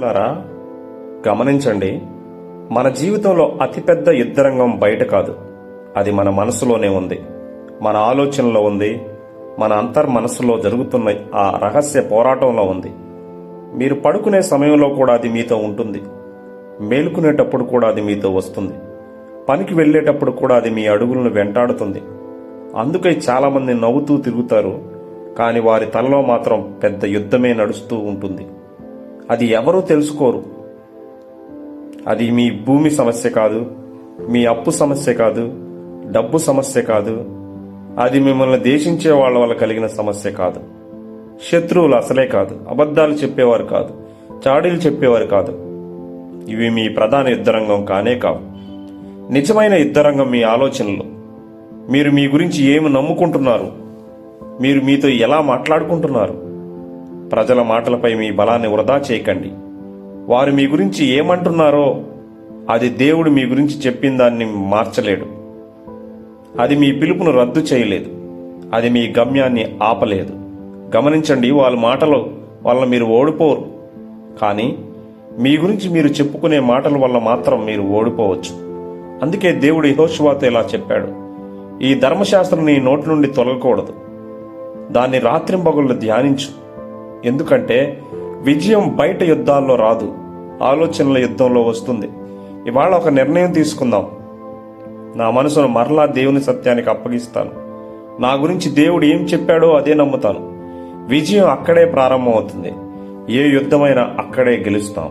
లారా గమనించండి మన జీవితంలో అతిపెద్ద యుద్ధరంగం బయట కాదు. అది మన మనసులోనే ఉంది. మన ఆలోచనలో ఉంది. మన అంతర్ మనసులో జరుగుతున్న ఆ రహస్య పోరాటంలో ఉంది. మీరు పడుకునే సమయంలో కూడా అది మీతో ఉంటుంది. మేలుకునేటప్పుడు కూడా అది మీతో వస్తుంది. పనికి వెళ్ళేటప్పుడు కూడా అది మీ అడుగులను వెంటాడుతుంది. అందుకే చాలామంది నవ్వుతూ తిరుగుతారు కానీ వారి తలలో మాత్రం పెద్ద యుద్ధమే నడుస్తూ ఉంటుంది. అది ఎవరూ తెలుసుకోరు. అది మీ భూమి సమస్య కాదు మీ అప్పు సమస్య కాదు డబ్బు సమస్య కాదు. అది మిమ్మల్ని దేశించే వాళ్ళ వల్ల కలిగిన సమస్య కాదు. శత్రువులు అసలే కాదు అబద్ధాలు చెప్పేవారు కాదు చాడీలు చెప్పేవారు కాదు. ఇవి మీ ప్రధాన యుద్ధరంగం కానే కావు. నిజమైన యుద్ధరంగం మీ ఆలోచనలు. మీరు మీ గురించి ఏమి నమ్ముకుంటున్నారు? మీరు మీతో ఎలా మాట్లాడుకుంటున్నారు? ప్రజల మాటలపై మీ బలాన్ని వృధా చేయకండి. వారు మీ గురించి ఏమంటున్నారో అది దేవుడు మీ గురించి చెప్పిన దాన్ని మార్చలేడు. అది మీ పిలుపును రద్దు చేయలేదు. అది మీ గమ్యాన్ని ఆపలేదు. గమనించండి వాళ్ళ మాటలు వల్ల మీరు ఓడిపోరు. కానీ మీ గురించి మీరు చెప్పుకునే మాటల వల్ల మాత్రం మీరు ఓడిపోవచ్చు. అందుకే దేవుడు యెహోషువతో ఇలా చెప్పాడు. ఈ ధర్మశాస్త్రం నీ నోటి నుండి తొలగకూడదు. దాన్ని రాత్రింపగుళ్ళు ధ్యానించు. ఎందుకంటే విజయం బయట యుద్ధాల్లో రాదు ఆలోచనల యుద్ధంలో వస్తుంది. ఇవాళ ఒక నిర్ణయం తీసుకుందాం. నా మనసును మరలా దేవుని సత్యానికి అప్పగిస్తాను. నా గురించి దేవుడు ఏం చెప్పాడో అదే నమ్ముతాను. విజయం అక్కడే ప్రారంభమవుతుంది. ఏ యుద్ధమైనా అక్కడే గెలుస్తాం.